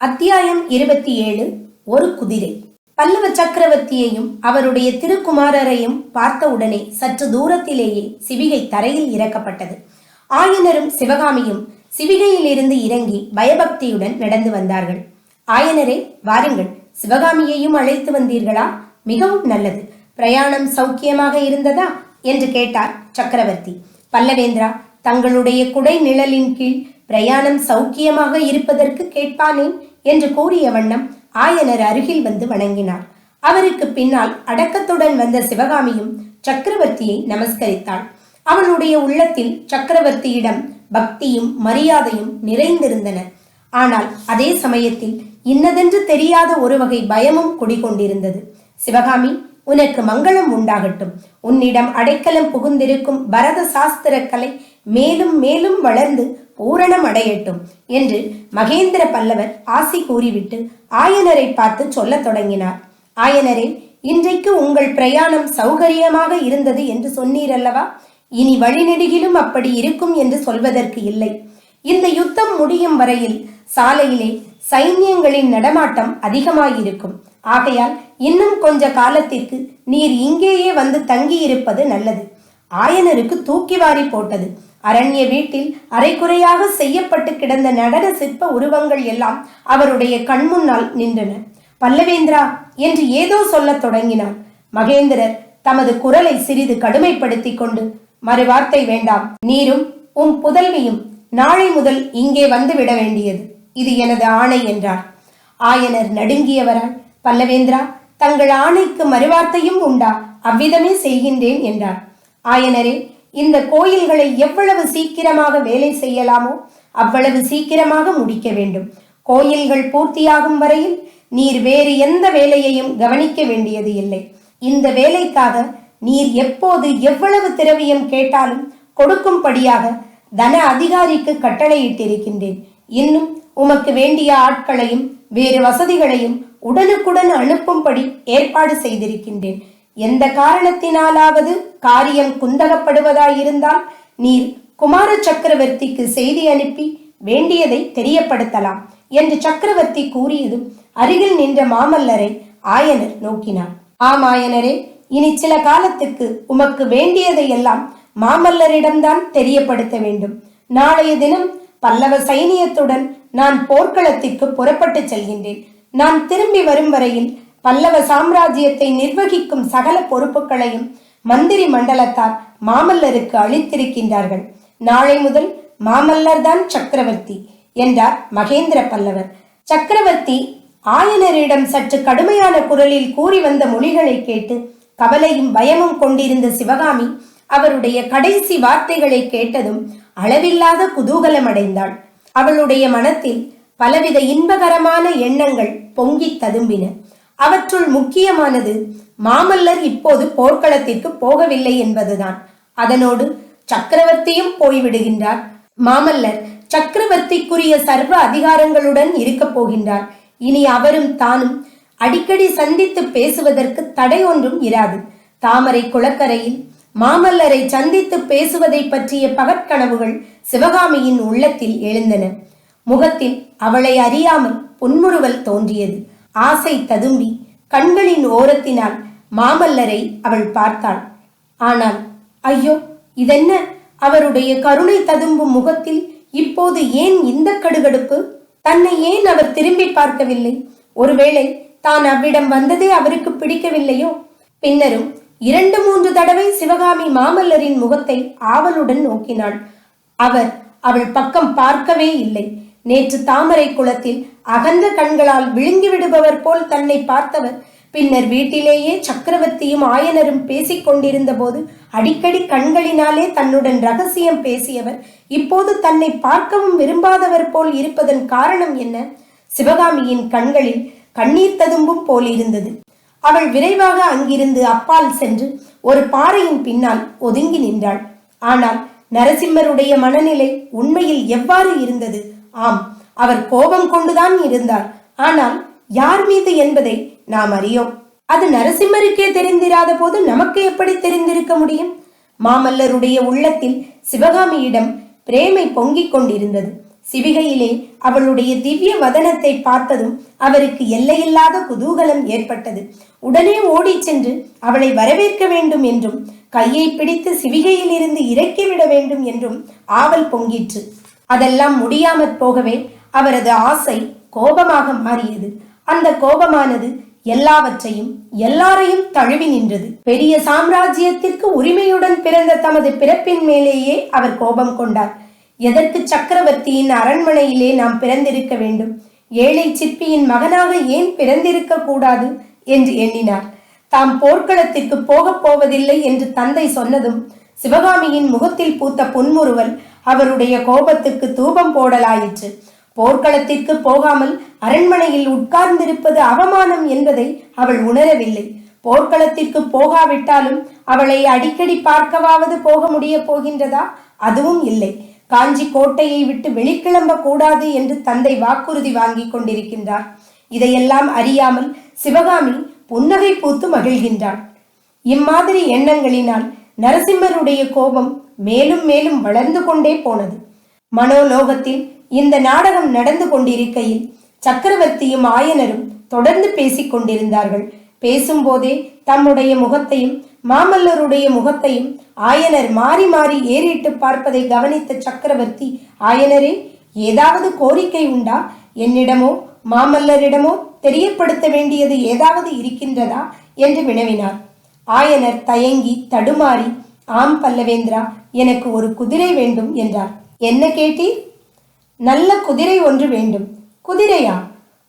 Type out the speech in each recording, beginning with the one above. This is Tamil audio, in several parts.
அத்தியாயம் இருபத்தி ஏழு ஒரு குதிரை. பல்லவ சக்கரவர்த்தியையும் அவருடைய திருக்குமாரரையும் பார்த்தவுடனே சற்று தூரத்திலேயே சிவிகை தரையில் இறக்கப்பட்டது. ஆயனரும் சிவகாமியும் சிவிகையிலிருந்து இறங்கி பயபக்தியுடன் நடந்து வந்தார்கள். ஆயனரே வாருங்கள். சிவகாமியையும் அழைத்து வந்தீர்களா? மிகவும் நல்லது. பிரயாணம் சௌக்கியமாக இருந்ததா? என்று கேட்டார் சக்கரவர்த்தி. பல்லவேந்திரா தங்களுடைய குடை நிழலின் கீழ் பிரயாணம் சௌக்கியமாக இருப்பதற்கு கேட்பானேன்? என்று கூறிய வண்ணம் ஆயனர் அருகில் வந்து வணங்கினார். அவருக்கு பின்னால் அடக்கத்துடன் வந்த சிவகாமியும் சக்கரவர்த்தியை நமஸ்கரித்தாள். அவனுடைய உள்ளத்தில் சக்கரவர்த்தியிடம் பக்தியும் மரியாதையும் நிறைந்திருந்தன. ஆனால் அதே சமயத்தில் இன்னதென்று தெரியாத ஒரு வகை பயமும் குடிகொண்டிருந்தது. சிவகாமி உனக்கு மங்களம் உண்டாகட்டும். உன்னிடம் அடைக்கலம் புகுந்திருக்கும் பரத சாஸ்திர கலை மேலும் மேலும் வளர்ந்து பூரணம் அடையட்டும் என்று மகேந்திர பல்லவர் ஆசி கூறிவிட்டு ஆயனரை பார்த்து சொல்லத் தொடங்கினார். ஆயனரே இன்றைக்கு உங்கள் பிரயாணம் சௌகரியமாக இருந்தது என்று சொன்னீரல்லவா? இனி வழிநெடுகிலும் அப்படி இருக்கும் என்று சொல்வதற்கு இல்லை. இந்த யுத்தம் முடியும் வரையில் சாலையிலே சைன்யங்களின் நடமாட்டம் அதிகமாயிருக்கும். ஆகையால் இன்னும் கொஞ்ச காலத்திற்கு நீர் இங்கேயே வந்து தங்கியிருப்பது நல்லது. ஆயனருக்கு தூக்கி வாரி போட்டது. அரண்ய வீட்டில் அரைக்குறையாக செய்யப்பட்டு கிடந்த நடன சிற்ப உருவங்கள் எல்லாம் அவருடைய கண்முன்னால் நின்றன. பல்லவேந்திரா என்று ஏதோ சொல்லத் தொடங்கினார் மகேந்திரர் தமது குரலை சிறிது கடுமைப்படுத்திக் கொண்டு மறுவார்த்தை வேண்டாம். நீரும் உம் புதல்வியும் நாளை முதல் இங்கே வந்து விட வேண்டியது. இது எனது ஆணை என்றார். ஆயனர் நடுங்கியவரால் பல்லவேந்திரா தங்கள் ஆணைக்கு மறுவார்த்தையும் உண்டா? அவ்விதமே செய்கின்றேன் என்றார். ஆயனரே இந்த கோயில்களை எவ்வளவு சீக்கிரமாக வேலை செய்யலாமோ அவ்வளவு சீக்கிரமாக முடிக்க வேண்டும். கோயில்கள் பூர்த்தியாகும் வரையில் நீர் வேறு எந்த வேலையையும் கவனிக்க வேண்டியது இல்லை. இந்த வேலைக்காக நீர் எப்போது எவ்வளவு திரவியம் கேட்டாலும் கொடுக்கும்படியாக தன அதிகாரிக்கு கட்டளையிட்டிருக்கின்றேன். இன்னும் உமக்கு வேண்டிய ஆட்களையும் வேறு வசதிகளையும் உடனுக்குடன் அனுப்பும்படி ஏற்பாடு செய்திருக்கின்றேன். எந்த காரணத்தினாலாவது காரியம் குந்தகப்படுவதாயிருந்தால் நீர் குமார சக்கரவர்த்திக்கு செய்தி அனுப்பி வேண்டியதை தெரியப்படுத்தலாம் என்று சக்கரவர்த்தி கூறியதும் அருகில் நின்ற மாமல்லரை ஆயனர் நோக்கினார். ஆம் ஆயனரே இனி சில காலத்துக்கு உமக்கு வேண்டியதை எல்லாம் மாமல்லரிடம்தான் தெரியப்படுத்த வேண்டும். நாளைய தினம் பல்லவ சைனியத்துடன் நான் போர்க்களத்திற்கு புறப்பட்டு செல்கின்றேன். நான் திரும்பி வரும் வரையில் பல்லவ சாம்ராஜ்யத்தை நிர்வகிக்கும் சகல பொறுப்புகளையும் மந்திரி மண்டலத்தார் மாமல்லருக்கு அளித்திருக்கின்றார்கள். நாளை முதல் மாமல்லர் தான் சக்கரவர்த்தி என்றார் மகேந்திர பல்லவர். சக்கரவர்த்தி ஆயனரிடம் சற்று கடுமையான குரலில் கூறி வந்த மொழிகளை கேட்டு கவலையும் பயமும் கொண்டிருந்த சிவகாமி அவருடைய கடைசி வார்த்தைகளை கேட்டதும் அளவில்லாத குதூகலம் அடைந்தாள் அவளுடைய மனத்தில் பலவித இன்பகரமான எண்ணங்கள் பொங்கித் ததும்பின. அவற்றுள் முக்கியமானது மாமல்லர் இப்போது போர்க்களத்திற்கு போகவில்லை என்பதுதான். அதனோடு சக்கரவர்த்தியும் போய்விடுகின்றார். மாமல்லர் சக்கரவர்த்திக்குரிய சர்வ அதிகாரங்களுடன் இருக்கப் போகின்றார். இனி அவரும் தானும் அடிக்கடி சந்தித்து பேசுவதற்கு தடை ஒன்றும் இராது. தாமரை குளக்கரையில் மாமல்லரை சந்தித்து பேசுவதை பற்றிய பகற்கனவுகள் சிவகாமியின் உள்ளத்தில் எழுந்தன. முகத்தில் அவளை அறியாமல் புன்முறுவல் தோன்றியது. ஆசை ததும்பி கண்களின் ஓரத்தினால் மாமல்லரை அவள் பார்த்தாள். ஆனால் ஐயோ இதென்ன? அவருடைய கருணை ததும்பும் முகத்தில் இப்போது ஏன் இந்த கடுகடுப்பு? தன்னை ஏன் அவர் திரும்பி பார்க்கவில்லை? ஒருவேளை தான் அவ்விடம் வந்ததே அவருக்கு பிடிக்கவில்லையோ? பின்னரும் இரண்டு மூன்று தடவை சிவகாமி மாமல்லரின் முகத்தை ஆவலுடன் நோக்கினாள். அவர் அவள் பக்கம் பார்க்கவே இல்லை. நேற்று தாமரை குளத்தில் அகன்ற கண்களால் விழுங்கி விடுபவர் போல் தன்னை பார்த்தவர். பின்னர் வீட்டிலேயே சக்கரவர்த்தியும் ஆயனரும் பேசிக் கொண்டிருந்த போது அடிக்கடி கண்களினாலே தன்னுடன் ரகசியம் பேசியவர் இப்போது தன்னை பார்க்கவும் விரும்பாதவர் போல் இருப்பதன் காரணம் என்ன? சிவகாமியின் கண்களில் கண்ணீர் ததும்பும் போல் இருந்தது. அவள் விரைவாக அங்கிருந்து அப்பால் சென்று ஒரு பாறையின் பின்னால் ஒதுங்கி நின்றாள். ஆனால் நரசிம்மருடைய மனநிலை உண்மையில் எவ்வாறு இருந்தது? ஆம் அவர் கோபம் கொண்டுதான் இருந்தார். ஆனால் யார் மீது என்பதை நாம் அறியோம். அது நரசிம்மருக்கே தெரிந்திராத போது நமக்கு எப்படி தெரிந்திருக்க முடியும்? மாமல்லருடைய உள்ளத்தில் சிவகாமியிடம் பிரேமை பொங்கிக் கொண்டிருந்தது. சிவிகையிலே அவளுடைய திவ்ய வதனத்தை பார்த்ததும் அவருக்கு எல்லையில்லாத குதூகலம் ஏற்பட்டது. உடனே ஓடிச் சென்று அவளை வரவேற்க வேண்டும் என்றும் கையை பிடித்து சிவிகையில் இருந்து இறக்கிவிட வேண்டும் என்றும் ஆவல் பொங்கிற்று. அதெல்லாம் முடியாமற் போகவே அவரது ஆசை கோபமாக மாறியது. அந்த கோபமானது எல்லாவற்றையும் எல்லாரையும் தழுவி நின்றது. பெரிய சாம்ராஜ்யத்திற்கு உரிமையுடன் பிறந்த தமது பிறப்பின் மேலேயே அவர் கோபம் கொண்டார். எதற்கு சக்கரவர்த்தியின் அரண்மனையிலே நாம் பிறந்திருக்க வேண்டும்? ஏழை சிற்பியின் மகனாக ஏன் பிறந்திருக்க கூடாது? என்று எண்ணினார். தாம் போர்க்களத்திற்கு போகப் போவதில்லை என்று தந்தை சொன்னதும் சிவகாமியின் முகத்தில் பூத்த புன்முறுவல் அவருடைய கோபத்துக்கு தூபம் போடலாயிற்று. போர்க்களத்திற்கு போகாமல் அரண்மனையில் உட்கார்ந்திருப்பது அவமானம் என்பதை அவள் உணரவில்லை. போர்க்களத்திற்கு போகாவிட்டாலும் அவளை அடிக்கடி பார்க்கவாவது போக முடிய போகின்றதா? அதுவும் இல்லை. காஞ்சி கோட்டையை விட்டு வெளிக்கிளம்ப கூடாது என்று தந்தை வாக்குறுதி வாங்கி கொண்டிருக்கின்றார். இதையெல்லாம் அறியாமல் சிவகாமி புன்னகை பூத்து மகிழ்கின்றாள். இம்மாதிரி எண்ணங்களினால் நரசிம்மருடைய கோபம் மேலும் மேலும் வளர்ந்து கொண்டே போனது. மனோலோகத்தில் இந்த நாடகம் நடந்து கொண்டிருக்கையில் சக்கரவர்த்தியும் ஆயனரும் தொடர்ந்து பேசிக் கொண்டிருந்தார்கள். பேசும்போதே தம்முடைய முகத்தையும் மாமல்லருடைய முகத்தையும் ஆயனர் மாறி மாறி ஏறிட்டு பார்ப்பதை கவனித்த சக்கரவர்த்தி ஆயனரே ஏதாவது கோரிக்கை உண்டா? என்னிடமோ மாமல்லரிடமோ தெரியப்படுத்த வேண்டியது ஏதாவது இருக்கின்றதா? என்று வினவினார். ஆயனர் தயங்கி தடுமாறி ஆம் பல்லவேந்திரா எனக்கு ஒரு குதிரை வேண்டும் என்றார். என்ன கேட்டீர்? நல்ல குதிரை ஒன்று வேண்டும். குதிரையா?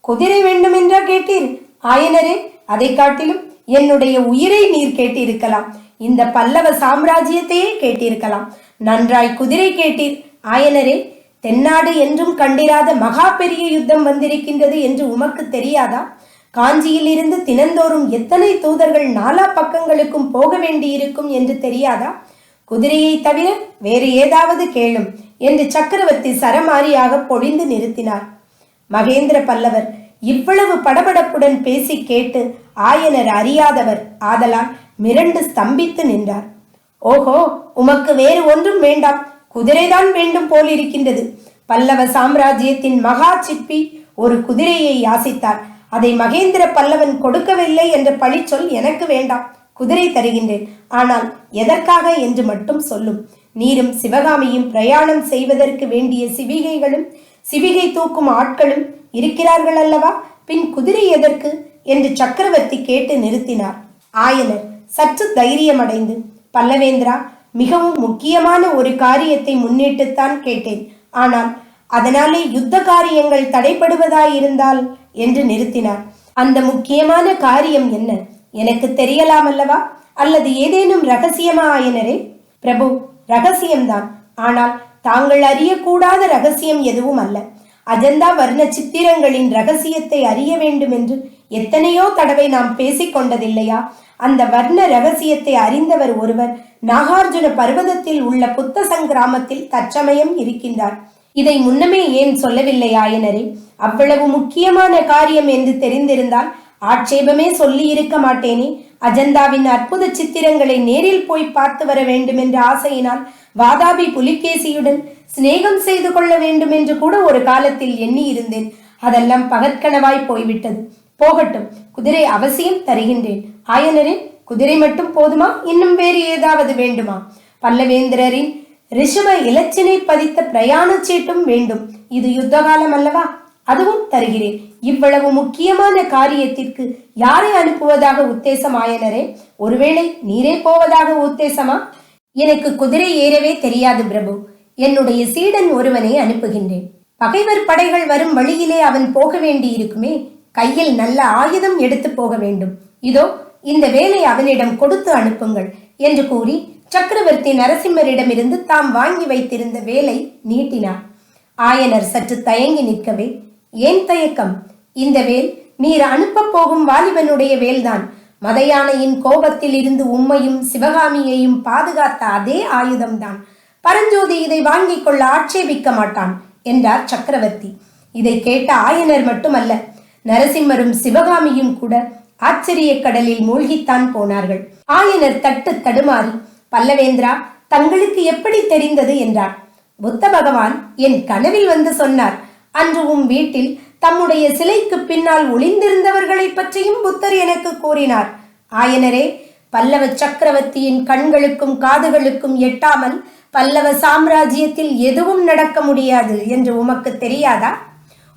குதிரை வேண்டும் என்றா கேட்டீர்? ஆயனரே அதை காட்டிலும் என்னுடைய உயிரை நீர் கேட்டிருக்கலாம். இந்த பல்லவ சாம்ராஜ்யத்தையே கேட்டிருக்கலாம். நன்றாய் குதிரை கேட்டீர். ஆயனரே தென்னாடு என்றும் கண்டிராத மகா பெரிய யுத்தம் வந்திருக்கின்றது என்று உமக்கு தெரியாதா? காஞ்சியில் இருந்து தினந்தோறும் எத்தனை தூதர்கள் நாலா பக்கங்களுக்கும் போக வேண்டியிருக்கும் என்று தெரியாதா? குதிரையை தவிர வேறு ஏதாவது கேளும் என்று சக்கரவர்த்தி சரமாரியாக பொழிந்து நிறுத்தினார். மகேந்திர பல்லவர் இவ்வளவு படபடப்புடன் பேசி கேட்டு ஆயனர் அறியாதவர் ஆதலால் மிரண்டு ஸ்தம்பித்து நின்றார். ஓஹோ உமக்கு வேறு ஒன்றும் வேண்டாம். குதிரைதான் வேண்டும் போலிருக்கின்றது. பல்லவ சாம்ராஜ்யத்தின் மகா சிற்பி ஒரு குதிரையை யாசித்தார். அதை மகேந்திர பல்லவன் கொடுக்கவில்லை என்ற பழிச்சொல் எனக்கு வேண்டாம் குதிரை தருகின்றேன். ஆனால் எதற்காக என்று மட்டும் சொல்லும். நீரும் சிவகாமியும் பிரயாணம் செய்வதற்கு வேண்டிய சிவிகைகளும் சிவிகை தூக்கும் ஆட்களும் இருக்கிறார்கள் அல்லவா? பின் குதிரை எதற்கு? என்று சக்கரவர்த்தி கேட்டு நிறுத்தினார். ஆயனர் சற்று தைரியமடைந்து பல்லவேந்திரா மிகவும் முக்கியமான ஒரு காரியத்தை முன்னிட்டுத்தான் கேட்டேன். ஆனால் அதனாலே யுத்த காரியங்கள் தடைப்படுவதாயிருந்தால் என்று நிறுத்தினார். அந்த முக்கியமான காரியம் என்ன? எனக்கு தெரியலாம் அல்லவா அல்லது ஏதேனும் ரகசியமா ஆயனரே? பிரபு ரகசியம்தான். ஆனால் தாங்கள் அறியக்கூடாத ரகசியம் எதுவும் அல்ல. அஜந்தா வர்ண சித்திரங்களின் ரகசியத்தை அறிய வேண்டும் என்று எத்தனையோ தடவை நாம் பேசிக் கொண்டதில்லையா? அந்த வர்ண ரகசியத்தை அறிந்தவர் ஒருவர் நாகார்ஜுன பர்வதத்தில் உள்ள புத்த சங்கிராமத்தில் தற்சமயம் இருக்கின்றார். இதை முன்னமே ஏன் சொல்லவில்லை ஆயனரே? அவ்வளவு முக்கியமான காரியம் என்று தெரிந்திருந்தால் ஆட்சேபமே சொல்லி இருக்க மாட்டேனே. அஜந்தாவின் அற்புத சித்திரங்களை நேரில் போய் பார்த்து வர வேண்டும் என்ற ஆசையினால் வாதாபி புலிகேசியுடன் சிநேகம் செய்து கொள்ள வேண்டும் என்று கூட ஒரு காலத்தில் எண்ணி இருந்தேன் அதெல்லாம் பகற்கனவாய் போய்விட்டது. போகட்டும் குதிரை அவசியம் தருகின்றேன். ஆயனரே குதிரை மட்டும் போதுமா? இன்னும் வேறு ஏதாவது வேண்டுமா? பல்லவேந்திரரின் ரிஷப இலச்சினை பதித்த பிரயாண சீட்டும் வேண்டும். இது யுத்தகாலம் அல்லவா? அதுவும் தருகிறேன். இவ்வளவு முக்கியமான காரியத்திற்கு யாரை அனுப்புவதாக உத்தேசம் ஆயனரே ஒருவேளை நீரே போவதாக உத்தேசமா? எனக்கு குதிரை ஏறவே தெரியாது பிரபு. என்னுடைய சீடன் ஒருவனை அனுப்புகின்றேன். பகைவர் படைகள் வரும் வழியிலே அவன் போக வேண்டி இருக்குமே கையில் நல்ல ஆயுதம் எடுத்து போக வேண்டும். இதோ இந்த வேலை அவனிடம் கொடுத்து அனுப்புங்கள் என்று கூறி சக்கரவர்த்தி நரசிம்மரிடமிருந்து தாம் வாங்கி வைத்திருந்த வேலை நீட்டினார் ஆயனர் சற்று தயங்கி நிற்கவே ஏன் தயக்கம்? இந்த வேல் நீர் அனுப்பப் போகும் வாலிபனுடைய வேல்தான். மதையானையின் கோபத்தில் இருந்து உம்மையும் சிவகாமியையும் பாதுகாத்த அதே ஆயுதம்தான். பரஞ்சோதி இதை வாங்கிக் கொள்ள ஆட்சேபிக்க மாட்டான் என்றார் சக்கரவர்த்தி. இதை கேட்ட ஆயனர் மட்டுமல்ல நரசிம்மரும் சிவகாமியும் கூட ஆச்சரிய கடலில் மூழ்கித்தான் போனார்கள். ஆயனர் தட்டு தடுமாறி பல்லவேந்திரா தங்களுக்கு எப்படி தெரிந்தது என்றார். புத்த பகவான் என் கனவில் வந்து சொன்னார் அன்று உம் வீட்டில் தம்முடைய சிலைக்கு பின்னால் ஒளிந்திருந்தவர்களை பற்றியும் புத்தர் எனக்கு கூறினார். ஆயனரே பல்லவ சக்கரவர்த்தியின் கண்களுக்கும் காதுகளுக்கும் எட்டாமல் பல்லவ சாம்ராஜ்யத்தில் எதுவும் நடக்க முடியாது என்று உமக்கு தெரியாதா?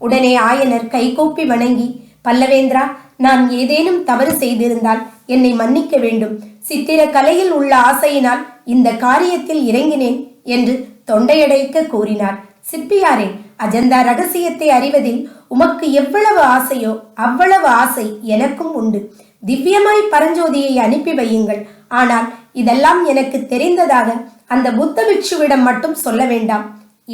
உடனே ஆயனர் கைகூப்பி வணங்கி பல்லவேந்திரா நான் ஏதேனும் தவறு செய்திருந்தால் என்னை மன்னிக்க வேண்டும். சித்திர கலையில் உள்ள ஆசையினால் இந்த காரியத்தில் இறங்கினேன் என்று தொண்டையடைக்க கூறினார். சிற்பியாரே அஜந்தா ரகசியத்தை அறிவதில் உமக்கு எவ்வளவு ஆசையோ அவ்வளவு ஆசை எனக்கும் உண்டு. திவ்யமாய் பரஞ்சோதியை அனுப்பி வையுங்கள். ஆனால் இதெல்லாம் எனக்கு தெரிந்ததாக அந்த புத்த பிக்ஷுவிடம் மட்டும் சொல்ல வேண்டாம்.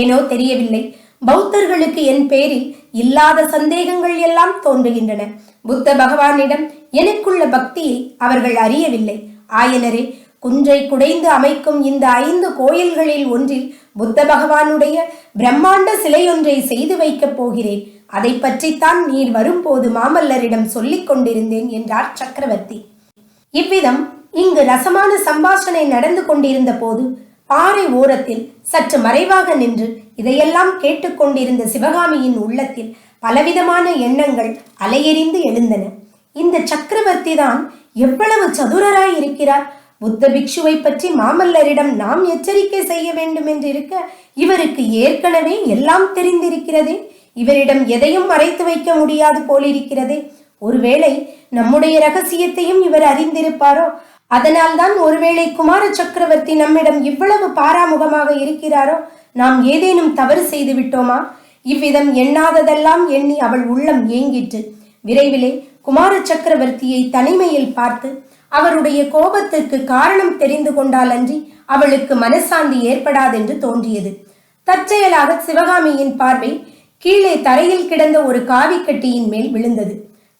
ஏனோ தெரியவில்லை. பௌத்தர்களுக்கு என் பேரில் இல்லாத சந்தேகங்கள் எல்லாம் தோன்றுகின்றன. புத்த பகவானிடம் எனக்குள்ள பக்தியை அவர்கள் அறியவில்லை. ஆயனரே குன்றை குடைந்து அமைக்கும் இந்த ஐந்து கோயில்களில் ஒன்றில் புத்த பகவானுடைய பிரம்மாண்ட சிலையொன்றை செய்து வைக்கப் போகிறேன். அதை பற்றித்தான் நீர் வரும்போது மாமல்லரிடம் சொல்லிக் கொண்டிருந்தேன் என்றார் சக்கரவர்த்தி. இவ்விதம் இங்கு ரசமான சம்பாஷணை நடந்து கொண்டிருந்த போது பாறை ஓரத்தில் சற்று மறைவாக நின்று இதையெல்லாம் கேட்டுக்கொண்டிருந்த சிவகாமியின் உள்ளத்தில் பலவிதமான எண்ணங்கள் அலையெறிந்து எழுந்தன. இந்த சக்கரவர்த்தி தான் எவ்வளவு சதுரராய் இருக்கிறார்? புத்த பிக்ஷுவை பற்றி மாமல்லரிடம் நாம் எச்சரிக்கை செய்ய வேண்டும் என்று இருக்க இவருக்கு ஏற்கனவே எல்லாம் தெரிந்திருக்கிறதே. இவரிடம் எதையும் மறைத்து வைக்க முடியாது போலிருக்கிறதே. ஒருவேளை நம்முடைய ரகசியத்தையும் இவர் அறிந்திருப்பாரோ? அதனால்தான் ஒருவேளை குமார சக்கரவர்த்தி நம்மிடம் இவ்வளவு பாராமுகமாக இருக்கிறாரோ? நாம் ஏதேனும் தவறு செய்து விட்டோமா இவ்விதம் எண்ணாததெல்லாம் எண்ணி அவள் உள்ளம் ஏங்கிற்று. விரைவிலே குமார சக்கரவர்த்தியை தனிமையில் பார்த்து அவருடைய கோபத்திற்கு காரணம் தெரிந்து கொண்டால் அன்றி அவளுக்கு மனசாந்தி ஏற்படாதென்று தோன்றியது. தற்செயலாக சிவகாமியின் பார்வை கீழே தரையில் கிடந்த ஒரு காவிக்கட்டியின் மேல் விழுந்தது.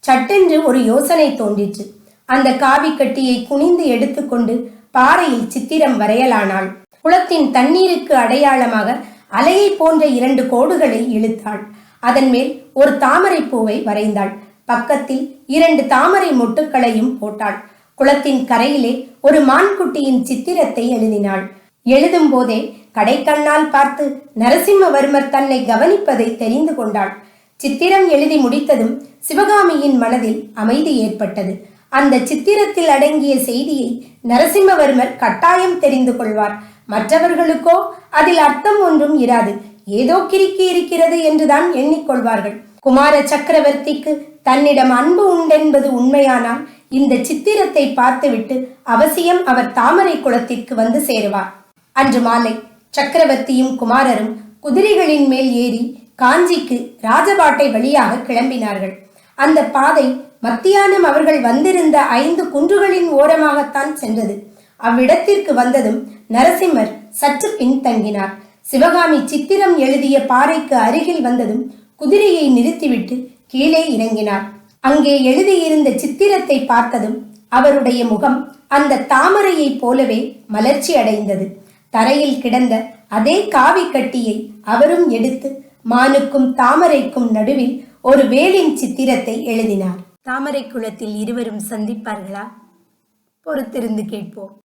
சட்டென்று ஒரு யோசனை தோன்றிற்று. அந்த காவிக்கட்டியை குனிந்து எடுத்துக்கொண்டு பாறையில் சித்திரம் வரையலானாள். குளத்தின் தண்ணீருக்கு அடையாளமாக அலையை போன்ற இரண்டு கோடுகளை இழுத்தாள். அதன் மேல் ஒரு தாமரை பூவை வரைந்தாள். பக்கத்தில் இரண்டு தாமரை மொட்டுக்களையும் போட்டாள். குளத்தின் கரையிலே ஒரு மான்குட்டியின் சித்திரத்தை எழுதினாள். எழுதும் போதே கடைக்கண்ணால் பார்த்து நரசிம்மவர்மர் தன்னை கவனிப்பதை தெரிந்து கொண்டாள். சித்திரம் எழுதி முடித்ததும் சிவகாமியின் மனதில் அமைதி ஏற்பட்டது. அந்த சித்திரத்தில் அடங்கிய செய்தியை நரசிம்மவர்மர் கட்டாயம் தெரிந்து கொள்வார். மற்றவர்களுக்கோ அதில் அர்த்தம் ஒன்றும் இராது. ஏதோ கிறுக்கி இருக்கிறது என்றுதான் எண்ணிக்கொள்வார்கள். குமார சக்கரவர்த்திக்கு தன்னிடம் அன்பு உண்டென்பது உண்மையானால் இந்த சித்திரத்தை பார்த்துவிட்டு அவசியம் அவர் தாமரை குளத்திற்கு வந்து சேருவார். அன்று மாலை சக்கரவர்த்தியும் குமாரரும் குதிரைகளின் மேல் ஏறி காஞ்சிக்கு ராஜபாட்டை வழியாக கிளம்பினார்கள். அந்த பாதை மத்தியானம் அவர்கள் வந்திருந்த ஐந்து குன்றுகளின் ஓரமாகத்தான் சென்றது. அவ்விடத்திற்கு வந்ததும் நரசிம்மர் சற்று பின்தங்கினார். சிவகாமி சித்திரம் எழுதிய பாறைக்கு அருகில் வந்ததும் குதிரையை நிறுத்திவிட்டு கீழே இறங்கினார் அங்கே எழுதியிருந்த சித்திரத்தை பார்த்ததும் அவருடைய முகம் அந்த தாமரையைப் போலவே மலர்ச்சி அடைந்தது. தரையில் கிடந்த அதே காவி கட்டியை அவரும் எடுத்து மானுக்கும் தாமரைக்கும் நடுவில் ஒரு வேலின் சித்திரத்தை எழுதினார். தாமரை குளத்தில் இருவரும் சந்திப்பார்களா? பொறுத்திருந்து கேட்போம்.